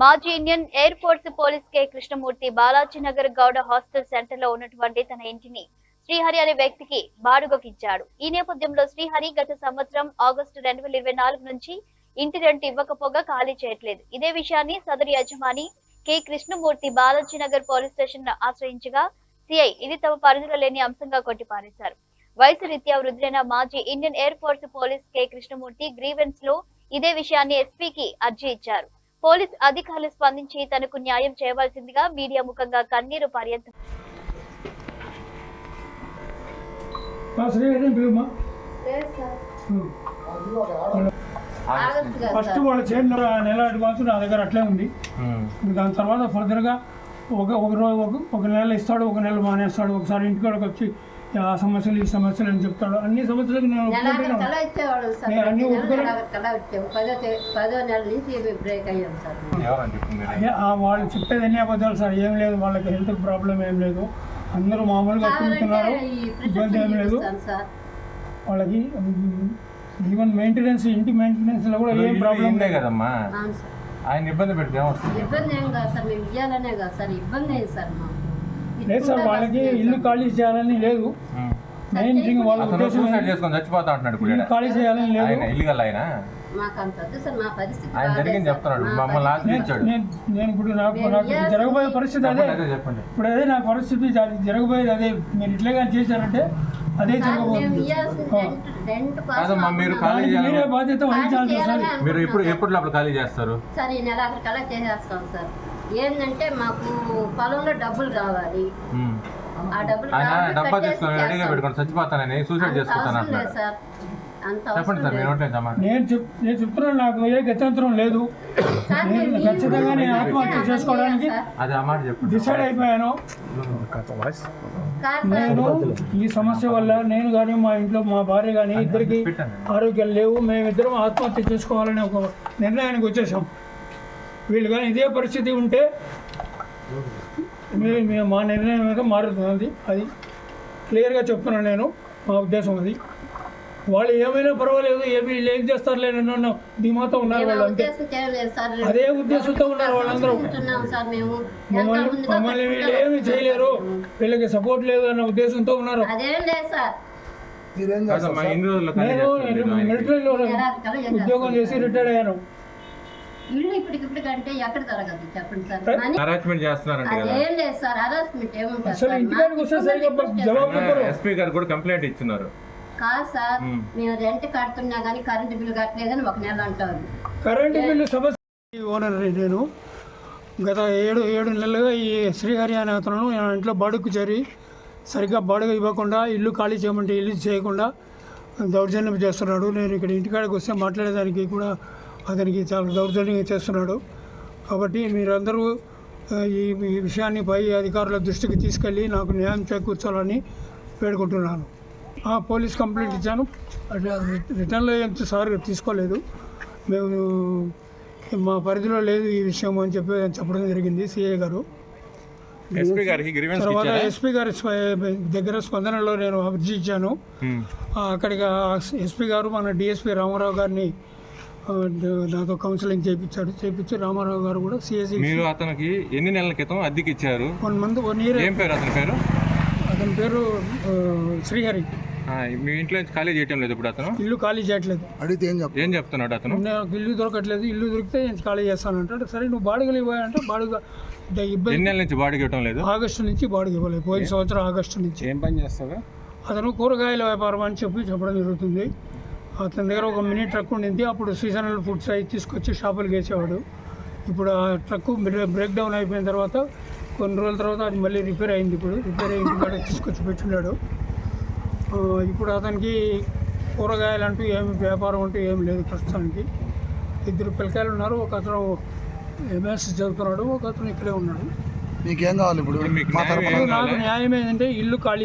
మాజీ Indian air force police K Krishnamurthy Balajinagar Gowda hostel సెంటర్లో ఉన్నటువంటి తన ఇంటిని శ్రీహరి అనే వ్యక్తికి బాడుగకిచ్చాడు. ఈ నేపథ్యంలో శ్రీహరి గత సంవత్సరం ఆగస్టు రెండు వేల ఇరవై నాలుగు నుంచి ఇంటి రెంట్ ఇవ్వకపోగా ఖాళీ చేయట్లేదు. ఇదే విషయాన్ని సదరు యజమాని K Krishnamurthy Balajinagar police station ఆశ్రయించగా CI ఇది తమ పరిధిలో లేని అంశంగా కొట్టిపారేశారు. వయసు రీత్యా వృద్ధులైన మాజీ Indian air force police K Krishnamurthy గ్రీవెన్స్లో ఇదే విషయాన్ని ఎస్పీకి అర్జీ ఇచ్చారు. పోలీస్ అధికారులు స్పందించి తనకు న్యాయం చేయవలసిందిగా మీడియా ముఖంగా కన్నీరు పర్యంతం ఫస్ట్ వాళ్ళ చేతిలో నెల అడ్వాన్స్ నా దగ్గర అట్లే ఉంది. దాని తర్వాత ఫర్దర్గా ఒక ఒక రోజు ఒక ఒక నెల ఇస్తాడు ఒక నెల మానేస్తాడు ఒకసారి ఇంటికాడకి వచ్చి ఆ సమస్యలు ఈ సమస్యలు అని చెప్తాడు. అన్ని సమస్యలకు నేను ఇచ్చేవాడు సార్. నేను అన్ని అయ్యాం సార్. ఎవరని చెప్పింది? అయ్యా, ఆ వాళ్ళు చెప్పేది అన్ని అబద్ధాలు సార్. ఏం లేదు వాళ్ళకి హెల్త్ ప్రాబ్లం ఏం లేదు. అందరూ మామూలుగా తిరుగుతున్నారు ఇబ్బంది ఏం లేదు. వాళ్ళకి ఈవెన్ మెయింటెనెన్స్ ఇంటి మెయింటెనెన్స్లో కూడా ఏం ప్రాబ్లం లేదు. కదమ్మా. ఆయన ఇబ్బంది పెడితే ఏమొస్తుంది? ఇబ్బంది ఏం కాదు సార్. మేము ఇవ్వాలనే కాదు సార్. ఇబ్బంది అయింది సార్ మాకు. లేదు సార్ వాళ్ళకి ఇల్లు ఖాళీ చేయాలని లేదు. మెయిన్ థింగ్ వాళ్ళ ఉద్దేశం సూసైడ్ చేసుకొని చచ్చిపోతా అంటున్నాడు ఇప్పుడు ఇల్లు. ఖాళీ చేయాలని లేదు. ఆయన ఆయన. మా పరిస్థితి ఆయన బాగాలేదు జరిగింది. చెప్తున్నాడు. మా మమ్మల్ని ఆశ్రయించాడు. నేను నేను ఇప్పుడు నాకు నాకు జరగబోయే పరిస్థితి అదే. చెప్పండి ఇప్పుడు అదే నా పరిస్థితి జరగబోయేది అదే. మీరు ఇట్లేగా చేశారంటే అదే మీరు. ఖాళీ మీరే. బాధ్యత వహించాల్సి మీరు ఇప్పుడు అనుకుంటున్నాం ఎప్పుడు లోపల ఖాళీ చేస్తారు? సార్ ఈ నెలాఖరు కళ చేసేస్తాం సార్. ఏంటంటే మాకు పొలంలో డబ్బులు కావాలి ఉమ్. ఆ డబ్బులు ఆయన కావాలి, డబ్బా తీసుకొని రెడీగా చచ్చిపోతానని సూసైడ్ చేసుకుంటాను అవసరం లేదు అంటున్నాడు సార్ అంత చెప్పండి అవసరం సార్ మీరు లేదు. నోట్లేదు అన్నమాట నేను చెప్ నేను చెప్తున్నాను నాకు ఏ గత్యంతరం లేదు సార్, నేను మీరు ఖచ్చితంగా నేను ఆత్మహత్య చేసుకోవడానికి చేయాలి సార్. అది ఆ మాట చెప్పండి డిసైడ్ అయిపోయాను కాదు సార్. నేను ఈ సమస్య వల్ల నేను కానీ మా ఇంట్లో మా భార్య కానీ ఇద్దరికి. ఆరోగ్యాలు లేవు మేమిద్దరం ఆత్మహత్య చేసుకోవాలని ఒక నిర్ణయానికి వచ్చేసాం వీళ్ళు కానీ ఇదే పరిస్థితి ఉంటే మీ- నిర్ణయం మీద మారుతుంది. అది క్లియర్గా చెప్తున్నాను నేను. మా ఉద్దేశం అది. వాళ్ళు ఏమైనా పర్వాలేదు ఏమి వీళ్ళు ఏం చేస్తారులే నన్ను ధీమాతో ఉన్నారు వాళ్ళు. అదే ఉద్దేశంతో ఉన్నారు వాళ్ళందరూ. చూసుకుంటున్నాం సార్ మేము. మమ్మల్ని మమ్మల్ని వీళ్ళు. ఏమి చేయలేరు. వీళ్ళకి సపోర్ట్ లేదు అన్న ఉద్దేశంతో ఉన్నారు. నేను చేస్తారు. మిలిటరీలో. ఉద్యోగం చేసి రిటైర్ అయ్యాను. ఇల్లు ఇప్పటికిప్పుడు కంటే ఎక్కడ చెప్పండి సార్. హరాస్మెంట్ చేస్తున్నారంట కదా. అదేం లేదు సార్ హరాస్మెంట్ ఎస్పీ గారు కూడా కంప్లైంట్ ఇచ్చినారు కాదు సార్ మ్మ్. మేము రెంట్ కడుతున్నా కానీ కరెంట్ బిల్లు కట్టలేదని ఒక నెల అంటారు కరెంటు బిల్లు సమస్య ఓనర్ నేను గత ఏడు ఏడు నెలలుగా ఈ శ్రీహరి అనే అతను నా ఇంట్లో బాడుగు చేరి సరిగ్గా బాడుగ ఇవ్వకుండా ఇల్లు ఖాళీ చేయమంటే ఇల్లు చేయకుండా దౌర్జన్యం చేస్తున్నాడు. నేను ఇక్కడ ఇంటికాడికి వస్తే మాట్లాడేదానికి కూడా అతనికి చాలా దౌర్జన్యంగా చేస్తున్నాడు. కాబట్టి మీరందరూ ఈ ఈ విషయాన్ని పై అధికారుల దృష్టికి తీసుకెళ్ళి నాకు న్యాయం చేకూర్చాలని వేడుకుంటున్నాను. పోలీస్ కంప్లైంట్ ఇచ్చాను. రిటర్న్లో ఏం సార్ తీసుకోలేదు. మేము మా పరిధిలో లేదు ఈ విషయం అని చెప్పి చెప్పడం జరిగింది సిఐ గారు. తర్వాత ఎస్పీ గారి దగ్గర స్పందనలో నేను అర్జీ ఇచ్చాను. అక్కడికి ఎస్పీ గారు మన డిఎస్పీ రామారావు గారిని నాతో కౌన్సిలింగ్ చేయించాడు చేయించి రామారావు గారు కూడా సిఎస్సి మీరు అతనికి ఎన్ని నెలల క్రితం అద్దెకి ఇచ్చారు వన్ మంత్ వన్ ఇయర్. ఏం పేరు అతని పేరు? అతని పేరు శ్రీహరి. మీ ఇంట్లో నుంచి ఖాళీ చేయటం లేదు ఇప్పుడు అతను? ఇల్లు ఖాళీ చేయట్లేదు. అడిగితే ఏం చెప్తాను ఏం చెప్తున్నాడు అతను? నాకు ఇల్లు దొరకట్లేదు ఇల్లు దొరికితే నేను ఖాళీ చేస్తానంటే సరే నువ్వు బాడుగలు ఇవ్వాలంటే బాడుగ ఇబ్బంది. ఎన్ని నెలల నుంచి బాడీకి ఇవ్వటం లేదు? ఆగస్టు నుంచి బాడుగ ఇవ్వలేదు. పోయిన సంవత్సరం ఆగస్టు నుంచి. ఏం పని చేస్తాడు అతను కూరగాయల వ్యాపారం అని చెప్పి చెప్పడం జరుగుతుంది. అతని దగ్గర ఒక మినీ ట్రక్ ఉండింది. అప్పుడు సీజనల్ ఫుడ్స్ అవి తీసుకొచ్చి షాపులకు వేసేవాడు ఇప్పుడు ఆ ట్రక్ బ్రేక్ డౌన్ అయిపోయిన తర్వాత కొన్ని రోజుల తర్వాత అది మళ్ళీ రిపేర్ అయింది ఇప్పుడు. రిపేర్ అయింది కాడ తీసుకొచ్చి పెట్టున్నాడు. ఇప్పుడు అతనికి కూరగాయలు అంటూ ఏమి వ్యాపారం అంటూ ఏమి లేదు ప్రస్తుతానికి. ఇద్దరు పిల్లకాయలు ఉన్నారు. ఒక అతను ఎంఎస్ చదువుతున్నాడు. ఒక అతను ఇక్కడే ఉన్నాడు. మీకేం కావాలి ఇప్పుడు? నాకు? న్యాయం ఏంటంటే ఇల్లు ఖాళీ